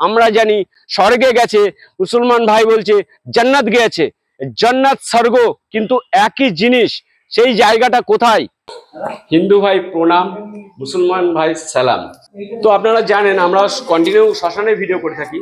আমরা জানি স্বর্গে গেছে, মুসলমান ভাই বলছে জান্নাত গেছে। জান্নাত, স্বর্গ কিন্তু একই জিনিস, সেই জায়গাটা কোথায়? হিন্দু ভাই প্রণাম, মুসলমান ভাই সালাম। তো আপনারা জানেন, আমরা কন্টিনিউ শ্মশানে ভিডিও করে থাকি।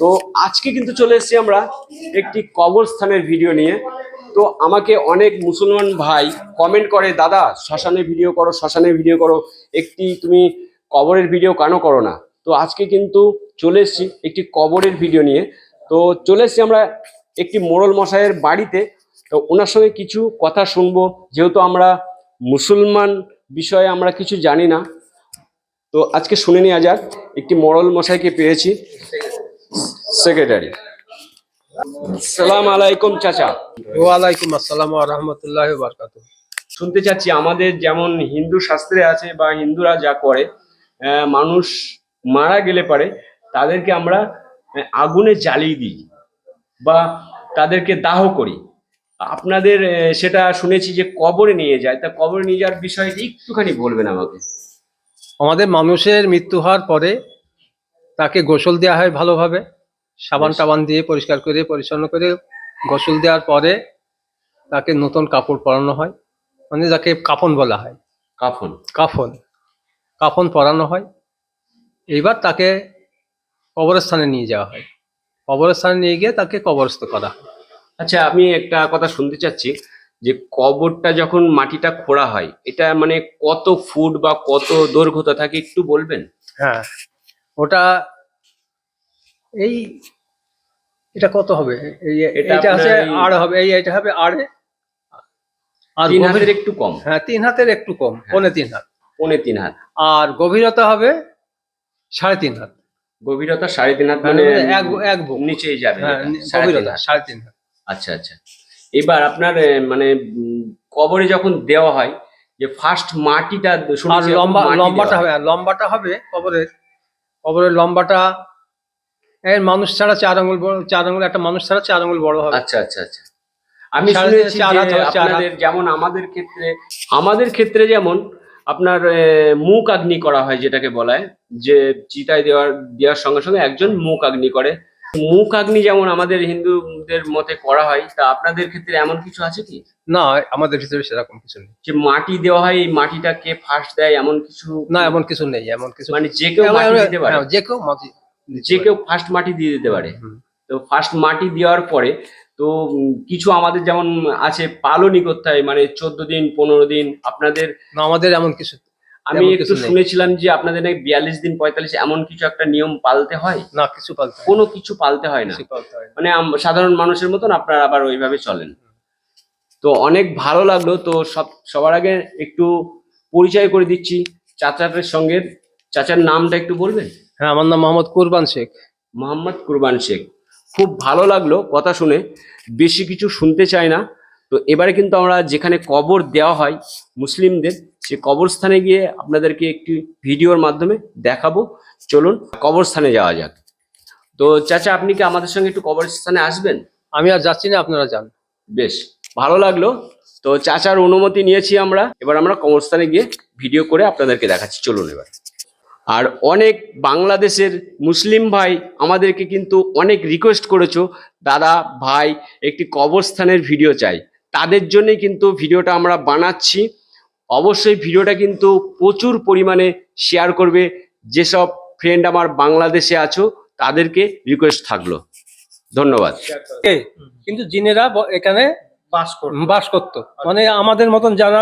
তো আজকে কিন্তু চলে এসেছি আমরা একটি কবরস্থানের ভিডিও নিয়ে। তো আমাকে অনেক মুসলমান ভাই কমেন্ট করে, দাদা, শ্মশানে ভিডিও করো, শ্মশানে ভিডিও করো। একটি তুমি কবরের ভিডিও কেন করো না? তো আজকে কিন্তু চলে এসেছি একটি কবরের ভিডিও নিয়ে। তো চলে এসেছি আমরা একটি মোড়ল মশাইয়ের বাড়িতে। তো ওনার সঙ্গে কিছু কথা শুনব। যেহেতু আমরা মুসলমান বিষয়ে আমরা কিছু জানি না তো আজকে শুনে নেওয়া যাক একটি মোড়ল মশাইকে পেয়েছি সেক্রেটারি সালাম আলাইকুম চাচা। ওয়ালাইকুম আসসালাম রহমতুল্লাহ বারকাত শুনতে চাচ্ছি আমাদের যেমন হিন্দু শাস্ত্রে আছে বা হিন্দুরা যা করে মানুষ মারা গেলে পারে তাদেরকে আমরা আগুনে জ্বালিয়ে দিই বা তাদেরকে দাহ করি। আপনাদের সেটা শুনেছি যে কবরে নিয়ে যায় তা কবরে নিয়ে যাওয়ার বিষয়টি একটুখানি বলবেন আমাকে। আমাদের মানুষের মৃত্যু হওয়ার পরে তাকে গোসল দেওয়া হয় ভালোভাবে সাবান টাবান দিয়ে পরিষ্কার করে পরিচ্ছন্ন করে গোসল দেওয়ার পরে তাকে নতুন কাপড় পরানো হয়। মানে যাকে কাফন বলা হয়। কাফন। কাফন। কাফন পরানো হয়। এইবার তাকে কবরস্থানে নিয়ে যাওয়া হয়। কবরস্থানে নিয়ে গিয়ে তাকে কবরস্থ করা হয়। আচ্ছা আমি একটা কথা শুনতে চাচ্ছি যে কবরটা যখন মাটিটা খোঁড়া হয় এটা মানে কত ফুট বা কত দৈর্ঘ্যতা থাকে একটু বলবেন? হ্যাঁ। ওটা এই এটা কত হবে? এই এটা এটা আছে আর হবে এই এটা হবে আড়ে। আর তিন হাতের একটু কম। হ্যাঁ তিন হাতের একটু কম পৌনে তিন হাত। পৌনে তিন হাত। আর গভীরতা হবে সাড়ে তিন হাত। গভীরতা সাড়ে তিন হাত মানে মানে এক এক নিচেই যাবে হ্যাঁ গভীরতা। সাড়ে তিন হাত। আচ্ছা আচ্ছা। এবার আপনার মানে কবরে যখন দেওয়া হয় যে ফার্স্ট মাটিটা লম্বা লম্বাটা হবে আর লম্বাটা হবে কবরের কবরের লম্বাটা এই মানুষ ছাড়া চার আঙুল বড় চার আঙুল একটা মানুষ ছাড়া চার আঙুল বড় হবে। আচ্ছা আচ্ছা আচ্ছা। আমি শুনেছি যেমন আমাদের ক্ষেত্রে আমাদের ক্ষেত্রে যেমন আপনার মুখ আগ্নি করা হয় যেটাকে বলা হয় যে চিতায় দেওয়ার দেওয়ার সঙ্গে সঙ্গে একজন মুখ আগ্নি করে। মুখ আগ্নি যেমন আমাদের হিন্দুদের মতে করা হয় তা আপনাদের ক্ষেত্রে এমন কিছু আছে কি? না আমাদের ভিতরে সেরকম কিছু নেই। যে মাটি দেওয়া হয় এই মাটিটা কে ফার্স্ট দেয় এমন কিছু? না এমন কিছু নেই এমন কিছু মানে যে কেউ মাটি দিতে পারে। হ্যাঁ, যে কেউ মাটি যে কেউ ফার্স্ট মাটি দিয়ে দিতে পারে। তো ফার্স্ট মাটি দেওয়ার পরে তো কিছু আমাদের যেমন আছে পালনই করতে হয় মানে চোদ্দ দিন পনেরো দিন আপনাদের? আমাদের এমন কিছু আমি একটু শুনেছিলাম যে আপনাদের নাকি বিয়াল্লিশ দিন পঁয়তাল্লিশ এমন কিছু একটা নিয়ম পালতে হয়? না কিছু পালতে কোনো কিছু পালতে হয় না। মানে সাধারণ মানুষের মতন আপনারা আবার ওইভাবে চলেন। তো অনেক ভালো লাগল তো সব সবার আগে একটু পরিচয় করে দিচ্ছি চাচাটার সঙ্গে। চাচার নামটা একটু বলবেন? হ্যাঁ আমার নাম মোহাম্মদ কুরবান শেখ। মোহাম্মদ কুরবান শেখ। খুব ভালো লাগল কথা শুনে। বেশি কিছু শুনতে চাই না। তো এবারে কিন্তু আমরা যেখানে কবর দেওয়া হয় মুসলিমদের সে কবরস্থানে গিয়ে আপনাদেরকে একটি ভিডিওর মাধ্যমে দেখাবো। চলুন কবরস্থানে যাওয়া যাক। তো চাচা আপনি কি আমাদের সঙ্গে একটু কবরস্থানে আসবেন? আমি আর যাচ্ছি না আপনারা যান। বেশ ভালো লাগল। তো চাচার অনুমতি নিয়েছি আমরা। এবার আমরা কবরস্থানে গিয়ে ভিডিও করে আপনাদেরকে দেখাচ্ছি। চলুন এবার। আর অনেক বাংলাদেশের মুসলিম ভাই আমাদেরকে কিন্তু অনেক রিকোয়েস্ট করেছ। দাদা ভাই একটি কবরস্থানের ভিডিও চাই। তাদের জন্যই কিন্তু ভিডিওটা আমরা বানাচ্ছি। অবশ্যই ভিডিওটা কিন্তু প্রচুর পরিমাণে শেয়ার করবে। যেসব ফ্রেন্ড আমার বাংলাদেশে আছো তাদেরকে রিকোয়েস্ট থাকল। ধন্যবাদ? কিন্তু জিনেরা এখানে বাস করতো। বাস করতো। মানে আমাদের মতন যারা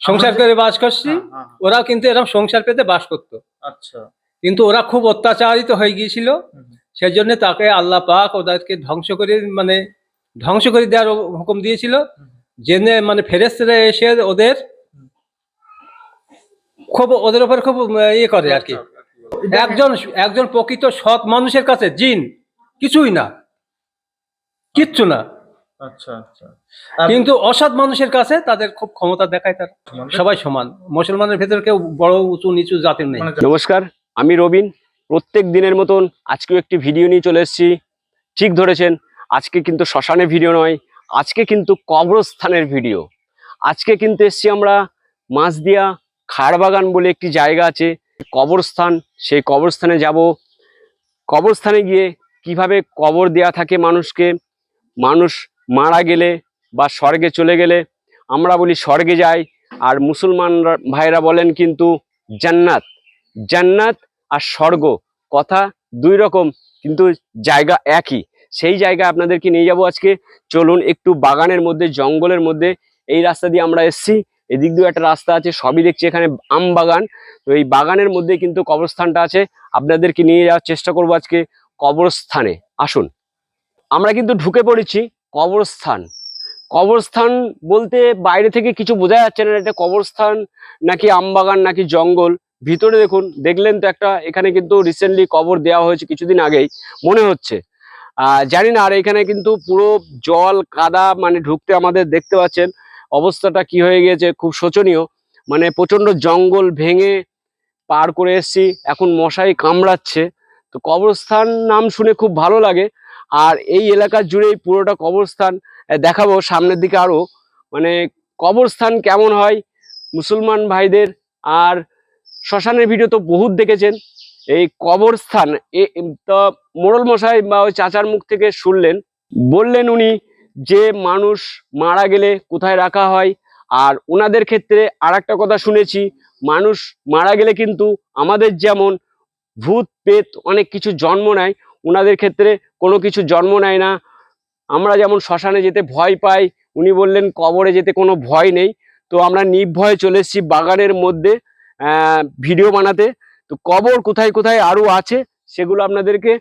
সংসার করে বাস করছি হ্যাঁ, হ্যাঁ, কিন্তু এরকম সংসার পেতে বাস করতো। আচ্ছা। কিন্তু ওরা খুব অত্যাচারিত হয়ে গিয়েছিল। সেই জন্য তাকে আল্লাহ পাক ওদেরকে ধ্বংস করে মানে ধ্বংস করে দেওয়ার হুকুম দিয়েছিল। জেনে মানে ফেরেস্তারা এসে ওদের খুব ওদের উপর খুব ইয়ে করে আর কি। একজন একজন প্রকৃত সৎ মানুষের কাছে জিন কিছুই না। কিচ্ছু না। আচ্ছা আচ্ছা। কিন্তু অসৎ মানুষের কাছে তাদের খুব ক্ষমতা দেখায় তারা। সবাই সমান। মুসলমানের ভেতরে কেউ বড় উঁচু নিচু জাতির নেই। মানে নমস্কার আমি রবিন। প্রত্যেক দিনের মতন আজকেও একটি ভিডিও নিয়ে চলে এসেছি। ঠিক ধরেছেন আজকে কিন্তু শ্মশানে ভিডিও নয় আজকে কিন্তু কবরস্থানের ভিডিও। আজকে কিন্তু এসছি আমরা মাছদিয়া খাড়বাগান বলে একটি জায়গা আছে কবরস্থান। সেই কবরস্থানে যাব। কবরস্থানে গিয়ে কীভাবে কবর দেয়া থাকে মানুষকে? মানুষ মারা গেলে বা স্বর্গে চলে গেলে, আমরা বলি স্বর্গে যাই। আর মুসলমান ভাইরা বলেন কিন্তু জান্নাত। জান্নাত আর স্বর্গ কথা দুই রকম, কিন্তু জায়গা একই। সেই জায়গায় আপনাদেরকে নিয়ে যাব আজকে। চলুন একটু বাগানের মধ্যে, জঙ্গলের মধ্যে এই রাস্তা দিয়ে আমরা এসছি। এদিক দিয়ে একটা রাস্তা আছে, সবই দেখছি এখানে আম বাগান। তো এই বাগানের মধ্যে কিন্তু কবরস্থানটা আছে। আপনাদেরকে নিয়ে যাওয়ার চেষ্টা করব আজকে কবরস্থানে। আসুন। আমরা কিন্তু ঢুকে পড়েছি। কবরস্থান। কবরস্থান বলতে বাইরে থেকে কিছু বোঝা যাচ্ছে না, এটা কবরস্থান নাকি আমবাগান নাকি জঙ্গল। ভিতরে দেখুন, দেখলেন তো একটা, এখানে কিন্তু রিসেন্টলি কবর দেওয়া হয়েছে কিছুদিন আগেই, মনে হচ্ছে। জানি না, আর এখানে কিন্তু পুরো জল, কাদা মানে ঢুকতে আমাদের দেখতে পাচ্ছেন, অবস্থাটা কি হয়ে গিয়েছে, খুব শোচনীয়। মানে প্রচণ্ড জঙ্গল ভেঙে পার করে এসছি, এখন মশাই কামড়াচ্ছে। তো কবরস্থান নাম শুনে খুব ভালো লাগে। আর এই এলাকা জুড়েই পুরোটা কবরস্থান দেখাবো। সামনের দিকে আরও মানে কবরস্থান কেমন হয় মুসলমান ভাইদের। আর শ্মশানের ভিডিও তো বহুত দেখেছেন। এই কবরস্থান তা মোড়ল মশাই বা ওই চাচার মুখ থেকে শুনলেন। বললেন উনি যে মানুষ মারা গেলে কোথায় রাখা হয়। আর ওনাদের ক্ষেত্রে আর একটা কথা শুনেছি, মানুষ মারা গেলে কিন্তু আমাদের যেমন ভূত পেত অনেক কিছু জন্ম নেয় ওনাদের ক্ষেত্রে কোনো কিছু জন্ম নেয় না। আমরা যেমন শ্মশানে যেতে ভয় পাই, উনি বললেন কবরে যেতে কোনো ভয় নেই। তো আমরা নির্ভয়ে চলে এসেছি বাগানের মধ্যে ভিডিও বানাতে। তো কবর কোথায় কোথায় আরও আছে সেগুলো আপনাদেরকে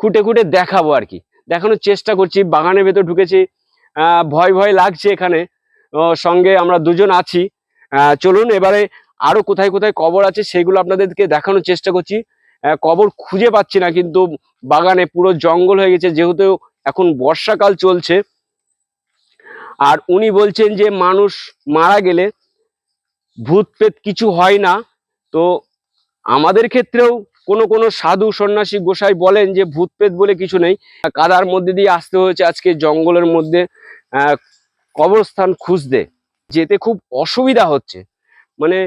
খুঁটে খুঁটে দেখাবো আর কি। দেখানোর চেষ্টা করছি, বাগানের ভেতর ঢুকেছি ভয় ভয় লাগছে এখানে। সঙ্গে আমরা দুজন আছি। চলুন, এবারে আরও কোথায় কোথায় কবর আছে সেগুলো আপনাদেরকে দেখানোর চেষ্টা করছি। কবর খুঁজে পাচ্ছি না, কিন্তু বাগানে পুরো জঙ্গল হয়ে গেছে, যেহেতু এখন বর্ষাকাল চলছে। আর উনি বলছেন যে, মানুষ মারা গেলে ভূত প্রেত কিছু হয় না। তো আমাদের ক্ষেত্রেও কোনো কোনো সাধু সন্ন্যাসী গোসাই বলেন যে, ভূত প্রেত বলে কিছু নেই। কাদার মধ্যে দিয়ে আসতে হয়েছে আজকে, জঙ্গলের মধ্যে কবরস্থান খুঁজতে। যেতে খুব অসুবিধা হচ্ছে। মানে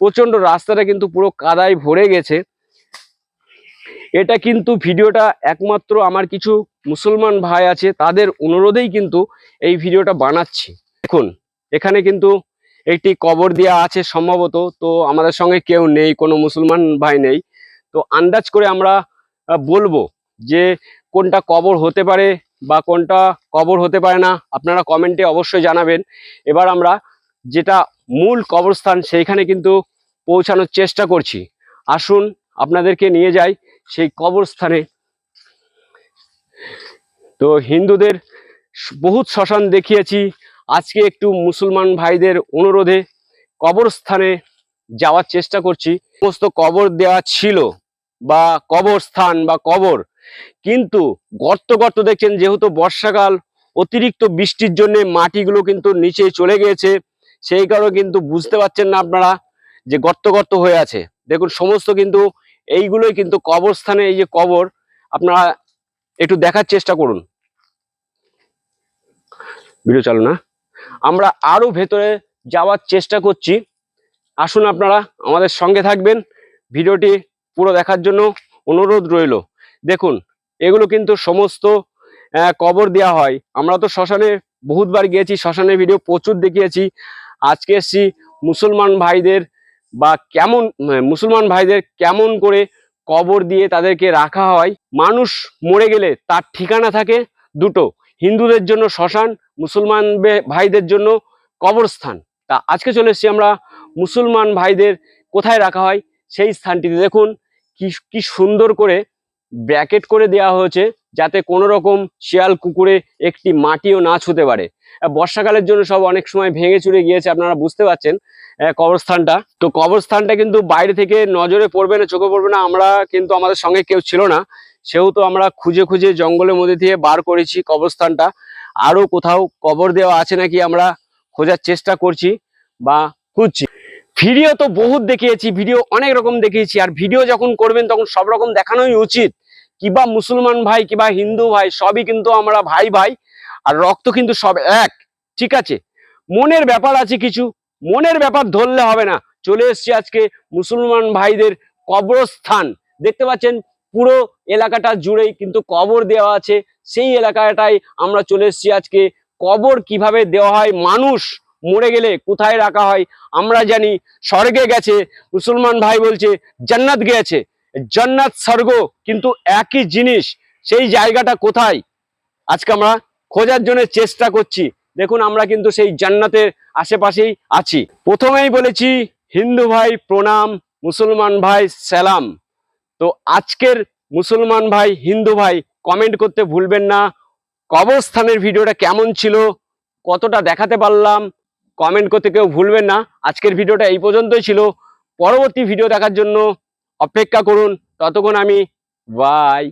প্রচণ্ড রাস্তাটা কিন্তু পুরো কাদায় ভরে গেছে। এটা কিন্তু ভিডিওটা একমাত্র আমার কিছু মুসলমান ভাই আছে, তাদের অনুরোধেই কিন্তু এই ভিডিওটা বানাচ্ছি। দেখুন, এখানে কিন্তু একটি কবর দেওয়া আছে সম্ভবত, তো আমাদের সঙ্গে কেউ নেই, কোনো মুসলমান ভাই নেই। তো আন্দাজ করে আমরা বলব যে কোনটা কবর হতে পারে বা কোনটা কবর হতে পারে না, আপনারা কমেন্টে অবশ্যই জানাবেন। এবার আমরা যেটা মূল কবরস্থান, সেইখানে কিন্তু পৌঁছানোর চেষ্টা করছি। আসুন, আপনাদেরকে নিয়ে যাই। সেই কবরস্থানে। তো হিন্দুদের বহুত শ্মশান দেখিয়েছি। আজকে একটু মুসলমান ভাইদের অনুরোধে কবরস্থানে যাওয়ার চেষ্টা করছি। সমস্ত কবর দেওয়া ছিল বা কবরস্থান বা কবর। কিন্তু গর্ত গর্ত দেখছেন, যেহেতু বর্ষাকাল, অতিরিক্ত বৃষ্টির জন্য মাটিগুলো কিন্তু নিচে চলে গিয়েছে। সেই কারণে কিন্তু বুঝতে পারছেন না আপনারা যে গর্ত গর্ত হয়ে আছে। দেখুন, সমস্ত কিন্তু এইগুলোই কিন্তু কবরস্থানে এই যে কবর, আপনারা একটু দেখার চেষ্টা করুন। ভিডিও চালু না? আমরা আরও ভেতরে যাওয়ার চেষ্টা করছি। আসুন আপনারা আমাদের সঙ্গে থাকবেন। ভিডিওটি পুরো দেখার জন্য অনুরোধ রইল। দেখুন, এগুলো কিন্তু সমস্ত কবর দেওয়া হয়। আমরা তো শ্মশানে বহুতবার গিয়েছি, শ্মশানের ভিডিও প্রচুর দেখিয়েছি। আজকে এসছি মুসলমান ভাইদের বা কেমন মুসলমান ভাইদের কেমন করে কবর দিয়ে তাদেরকে রাখা হয়, মানুষ মরে গেলে তার ঠিকানা থাকে দুটো, হিন্দুদের জন্য শ্মশান, মুসলমান ভাইদের জন্য কবরস্থান। তা আজকে চলে এসেছি আমরা মুসলমান ভাইদের কোথায় রাখা হয়, সেই স্থানটিতে। দেখুন, কি কি সুন্দর করে ব্র্যাকেট করে দেওয়া হয়েছে। যাতে কোনো রকম শিয়াল কুকুরে একটি মাটিও না ছুতে পারে। বর্ষাকালের জন্য সব অনেক সময় ভেঙে চুরে গিয়েছে, আপনারা বুঝতে পারছেন কবরস্থানটা। তো কবরস্থানটা কিন্তু বাইরে থেকে নজরে পড়বে না, চোখে পড়বে না, আমরা কিন্তু আমাদের সঙ্গে কেউ ছিল না। সেহেতু আমরা খুঁজে খুঁজে জঙ্গলের মধ্যে দিয়ে বার করেছি কবরস্থানটা। আরও কোথাও কবর দেওয়া আছে নাকি আমরা খোঁজার চেষ্টা করছি বা খুঁজছি। ভিডিও তো বহুত দেখিয়েছি, ভিডিও অনেক রকম দেখিয়েছি, আর ভিডিও যখন করবেন তখন সব রকম দেখানোই উচিত। কিবা মুসলমান ভাই, কিবা হিন্দু ভাই, সবই কিন্তু আমরা ভাই ভাই, আর রক্ত কিন্তু সব এক, ঠিক আছে? মনের ব্যাপার আছে কিছু, মনের ব্যাপার ধরলে হবে না। চলে এসছি আজকে মুসলমান ভাইদের কবরস্থান। দেখতে পাচ্ছেন, পুরো এলাকাটা জুড়েই কিন্তু কবর দেওয়া আছে। সেই এলাকাটাই আমরা চলে এসেছি আজকে। কবর কীভাবে দেওয়া হয়? মানুষ মরে গেলে কোথায় রাখা হয়? আমরা জানি, স্বর্গে গেছে। মুসলমান ভাই বলছে, জান্নাত গেছে। জান্নাত স্বর্গ, কিন্তু একই জিনিস, সেই জায়গাটা কোথায়? আজকে আমরা খোঁজার জন্য চেষ্টা করছি। দেখুন, আমরা কিন্তু সেই জান্নাতের আশেপাশেই আছি। প্রথমেই বলেছি, হিন্দু ভাই প্রণাম, মুসলমান ভাই সালাম। তো আজকের মুসলমান ভাই, হিন্দু ভাই কমেন্ট করতে ভুলবেন না। কবরস্থানের ভিডিওটা কেমন ছিল? কতটা দেখাতে পারলাম? কমেন্ট করতে কেউ ভুলবেন না। আজকের ভিডিওটা এই পর্যন্তই ছিল। পরবর্তী ভিডিও দেখার জন্য অপেক্ষা করুন ততক্ষণ আমি বাই